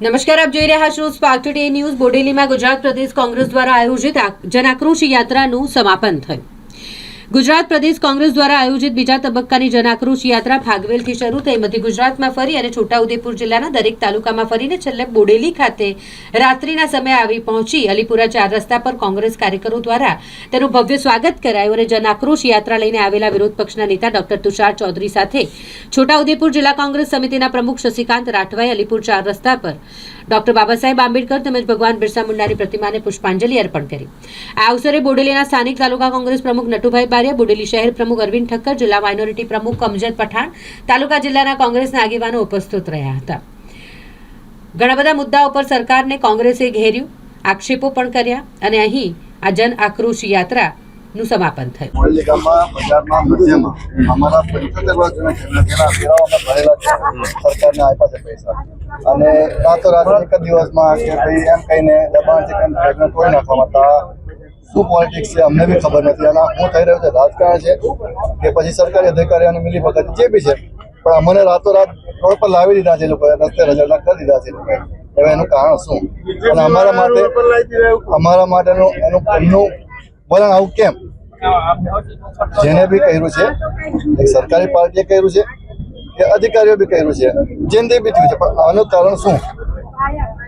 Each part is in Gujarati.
નમસ્કાર, આપ જોઈ રહ્યા છો સ્પાર્ક ટુડે ન્યૂઝ બોડેલીમાં ગુજરાત પ્રદેશ કોંગ્રેસ દ્વારા આયોજિત જનાક્રોશ યાત્રાનું સમાપન થયું. ગુજરાત પ્રદેશ કોંગ્રેસ દ્વારા આયોજિત બીજા તબક્કાની જનાક્રોશ યાત્રા ભાગવેલથી શરૂ થઈ મધ્ય ગુજરાતમાં ફરી અને છોટાઉદેપુર જિલ્લાના દરેક તાલુકામાં ફરીને છેલ્લે બોડેલી ખાતે રાત્રિના સમયે આવી પહોંચી અલીપુરા ચાર રસ્તા પર કોંગ્રેસ કાર્યકરો દ્વારા તેનું ભવ્ય સ્વાગત કરાયું અને જનાક્રોશ યાત્રા લઈને આવેલા વિરોધ પક્ષના નેતા ડોક્ટર તુષાર ચૌધરી સાથે છોટાઉદેપુર જિલ્લા કોંગ્રેસ સમિતિના પ્રમુખ શશિકાંત રાઠવાએ અલીપુર ચાર રસ્તા પર ડોક્ટર બાબા સાહેબ આંબેડકર તેમજ ભગવાન બિરસા મુંડાની પ્રતિમાને પુષ્પાંજલિ અર્પણ કરી. આ અવસરે બોડેલીના સ્થાનિક તાલુકા કોંગ્રેસ પ્રમુખ નટુભાઈ બારિયા બોડેલી શહેર પ્રમુખ અરવિંદ ઠક્કર, જિલ્લા માઇનોરિટી પ્રમુખ કમજત પઠાણ, તાલુકા જિલ્લાના કોંગ્રેસના આગેવાનો ઉપસ્થિત રહ્યા હતા. ઘણા બધા મુદ્દાઓ પર સરકારને કોંગ્રેસે ઘેર્યું, આક્ષેપો પણ કર્યા અને અહીં આ જન આક્રોશ યાત્રાનું સમાપન થયું. શું પોલિટિક્સ છે, અમને બી ખબર નથી. અને હું થઈ રહ્યું છે રાજકારણ છે, કે પછી સરકારી અધિકારીઓની મિલી ભગત જે બી છે, પણ અમને રાતોરાત રોડ પર લાવી દીધા છે લોકોએ, રસ્તે રજળના કરી દીધા છે લોકોએ. હવે એનું કારણ શું? અને અમારા માટે, અમારા માટેનું એનું, એમનું વલણ આવું કેમ? જેને બી કર્યું છે, એક સરકારી પાર્ટીએ કર્યું છે, કે અધિકારીઓ બી કર્યું છે, જેને બી થયું છે. પણ આનું કારણ શું?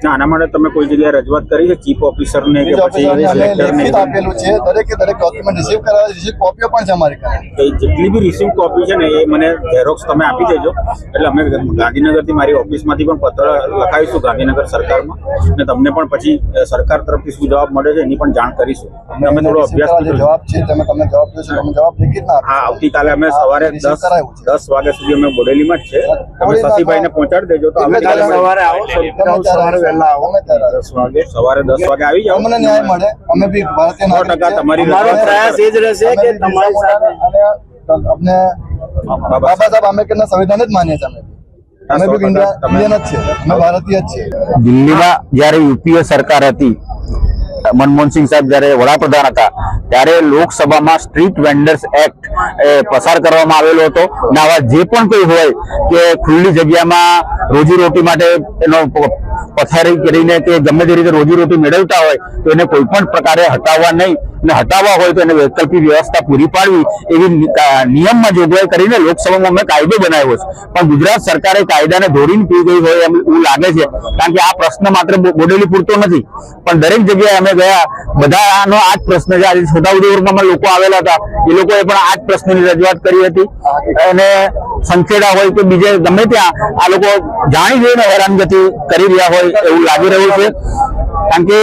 ના આના માટે તમે કોઈ જગ્યાએ રજૂઆત કરી છે? ચીફ ઓફિસર ને કે પછી ઓફિસરને આપેલું છે. દરેકે દરેક ડોક્યુમેન્ટ રિસીવ કરાવે રિસીવ કોપીઓ પણ છે અમારી પાસે. જેટલી બી રિસીવ કોપી છે ને એ મને ઝેરોક્સ તમે આપી દેજો. એટલે અમે ગાંધીનગરથી મારી ઓફિસમાંથી પણ પત્ર લખાવીશું ગાંધીનગર સરકારમાં. અને તમને પણ પછી સરકાર તરફથી શું જવાબ મળે છે એની પણ જાણ કરીશું. અમે થોડો અભ્યાસ જવાબ છે તમે તમને જવાબ દો તમે જવાબ લેખિત ના હા આવતીકાલે અમે સવારે દસ. દસ વાગ્યા સુધી અમે બોડેલીમાં જ છે. તમે શશીભાઈને પહોંચાડી દેજો તો અમે સવારે આવો ગમે વહેલા આવો ગમે ત્યારે. દસ વાગે. સવારે દસ વાગે આવી જાઓ. અમને ન્યાય મળે. અમે બી ભારતીય સો ટકા તમારી અમારો પ્રયાસ એ જ રહેશે કે તમારી સાથે અમને બાબા સાહેબ. આંબેડકરના સંવિધાન જ માનીએ છીએ અમે અમે બી ઇન્ડિયન જ છે અમે ભારતીય જ છીએ. દિલ્હીમાં જ્યારે યુપીએ સરકાર હતી મનમોહનસિંહ સાહેબ જયારે વડાપ્રધાન હતા ત્યારે લોકસભામાં સ્ટ્રીટ વેન્ડર્સ એક્ટ પસાર કરવામાં આવેલો હતો. અને આવા જે પણ કોઈ હોય કે ખુલ્લી જગ્યામાં રોજીરોટી માટે એનો પથારી કરીને કે ગમે તે રીતે રોજીરોટી મેળવતા હોય તો એને કોઈ પણ પ્રકારે હટાવવા નહીં. અને હટાવવા હોય તો એને વૈકલ્પિક વ્યવસ્થા પૂરી પાડવી એવી નિયમમાં જોગવાઈ કરીને લોકસભામાં અમે કાયદો બનાવ્યો છે. પણ ગુજરાત સરકારે કાયદાને ધોરીને પી ગઈ હોય એમ એવું લાગે છે. કારણ કે આ પ્રશ્ન માત્ર બોડેલી પૂરતો નથી. પણ દરેક જગ્યાએ અમે ગયા. બધા આનો આ જ પ્રશ્ન છે. આજે છોટાઉદેપુરમાં લોકો આવેલા હતા. એ લોકોએ પણ આ જ પ્રશ્નની રજૂઆત કરી હતી. અને સંખેડા હોય કે બીજે ગમે ત્યાં આ લોકો જાણી જોઈને હેરાનગતિ કરી રહ્યા હોય એવું લાગી રહ્યું છે. કારણ કે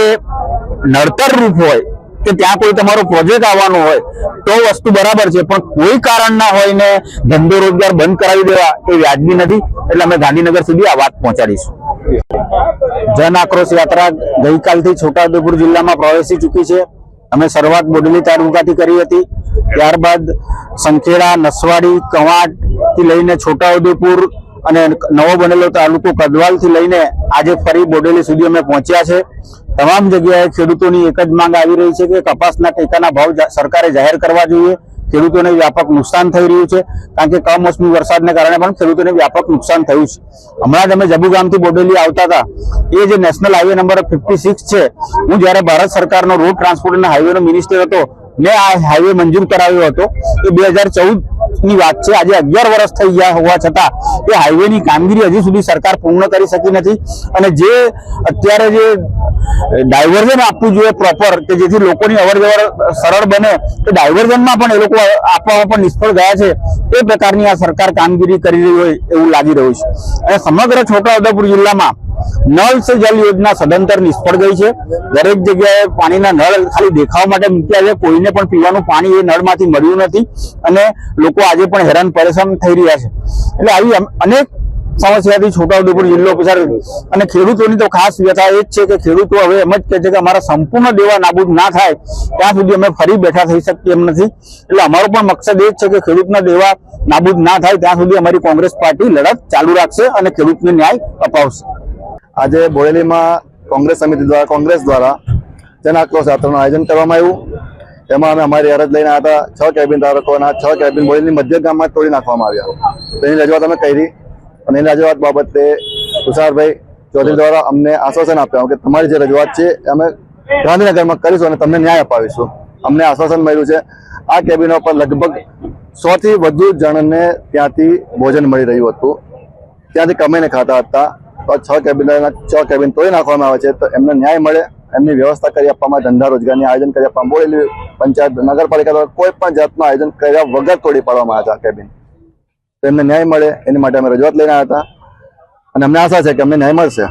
નડતર રૂપ હોય કે ત્યાં કોઈ તમારો પ્રોજેક્ટ આવવાનો હોય, તો વસ્તુ બરાબર છે. પણ કોઈ કારણ ના હોય ને ધંધો રોજગાર બંધ કરાવી દેવા એ વ્યાજબી નથી. એટલે અમે ગાંધીનગર સુધી આ વાત પહોંચાડીશું. જન આક્રોશ યાત્રા ગઈકાલથી છોટાઉદેપુર જિલ્લામાં પ્રવેશી ચૂકી છે. અમે શરૂઆત બોડેલી તાલુકાથી કરી હતી. ત્યારબાદ સંખેડા, નસવાડી કવાંટથી લઈને છોટાઉદેપુર અને નવો બનેલો તાલુકો કદવાલથી લઈને આજે ફરી બોડેલી સુધી અમે પહોંચ્યા છે. તમામ જગ્યાએ ખેડૂતોની એક જ માંગ આવી રહી છે કે કપાસના ટેકાના ભાવ સરકારે જાહેર કરવા જોઈએ. ખેડૂતોને વ્યાપક નુકસાન થઈ રહ્યું છે, કારણ કે કમોસમી વરસાદને કારણે પણ ખેડૂતોને વ્યાપક નુકસાન થયું છે. હમણાં જ અમે જબુગામથી બોડેલી આવતા હતા. એ જે નેશનલ હાઈવે નંબર ફિફ્ટી છે, હું જ્યારે ભારત સરકારનો રોડ ટ્રાન્સપોર્ટ અને હાઈવેનો મિનિસ્ટર હતો, મેં આ હાઈવે મંજૂર કરાવ્યો હતો. એ બે હજાર ચૌદ ની વાત છે. આજે અગિયાર વર્ષ થઈ ગયા હોવા છતાં એ હાઈવેની કામગીરી હજી સુધી સરકાર પૂર્ણ કરી શકી નથી. અને જે અત્યારે જે ડાયવર્ઝન આપવું જોઈએ પ્રોપર કે જેથી લોકોની અવર જવર સરળ બને, તો ડાયવર્ઝનમાં પણ એ લોકો આપવામાં પણ નિષ્ફળ ગયા છે. એ પ્રકારની આ સરકાર કામગીરી કરી રહી હોય એવું લાગી રહ્યું છે. અને સમગ્ર છોટાઉદેપુર જિલ્લામાં નળ સે જલ યોજના સદંતર નિષ્ફળ ગઈ છે. દરેક જગ્યાએ પાણીના નળ ખાલી દેખાવા માટે મૂક્યા છે. કોઈને પણ પીવાનું પાણી એ નળમાંથી મળ્યું નથી અને લોકો આજે પણ હેરાન પરેશાન થઈ રહ્યા છે. એટલે આવી અનેક સમસ્યાથી છોટાઉદેપુર જિલ્લો પસાર અને ખેડૂતોની તો ખાસ વ્યથા એ જ છે કે ખેડૂતો હવે એમ જ કહે છે કે અમારા સંપૂર્ણ દેવા નાબૂદ ના થાય, ત્યાં સુધી અમે ફરી બેઠા થઈ શકીએ એમ નથી. એટલે અમારો પણ મકસદ એ જ છે કે ખેડૂતના દેવા નાબૂદ ના થાય, ત્યાં સુધી અમારી કોંગ્રેસ પાર્ટી લડત ચાલુ રાખશે અને ખેડૂતને ન્યાય અપાવશે. આજે બોડેલીમાં કોંગ્રેસ સમિતિ દ્વારા, કોંગ્રેસ દ્વારા જન આક્રોશ યાત્રાનું આયોજન કરવામાં આવ્યું. એમાં અમે અમારી અરજ લઈને આવ્યા હતા. છ કેબિન ધારકોના છ કેબિન બોડેલી મધ્ય ગામમાં તોડી નાખવામાં આવ્યા. તેની રજૂઆત અમે કરી અને એની રજૂઆત બાબતે તુષારભાઈ ચૌધરી દ્વારા અમને આશ્વાસન આપ્યું કે તમારી જે રજૂઆત છે અમે ગાંધીનગરમાં કરીશું અને તમને ન્યાય અપાવીશું. અમને આશ્વાસન મળ્યું છે. આ કેબિનો પર લગભગ સો થી વધુ જણને ત્યાંથી ભોજન મળી રહ્યું હતું. ત્યાંથી કમાઈને ખાતા હતા. તો છ કેબિનના છ કેબિન તોડી નાખવામાં આવે છે. તો એમને ન્યાય મળે, એમની વ્યવસ્થા કરી આપવામાં, ધંધા રોજગારની આયોજન કરી આપવામાં. બોરેલી પંચાયત, નગરપાલિકા દ્વારા કોઈ પણ જાતનું આયોજન કર્યા વગર તોડી પાડવામાં આવ્યા હતા કેબિન તો એમને ન્યાય મળે, એની માટે અમે રજૂઆત લઈને આવ્યા હતા. અને અમને આશા છે કે અમને ન્યાય મળશે.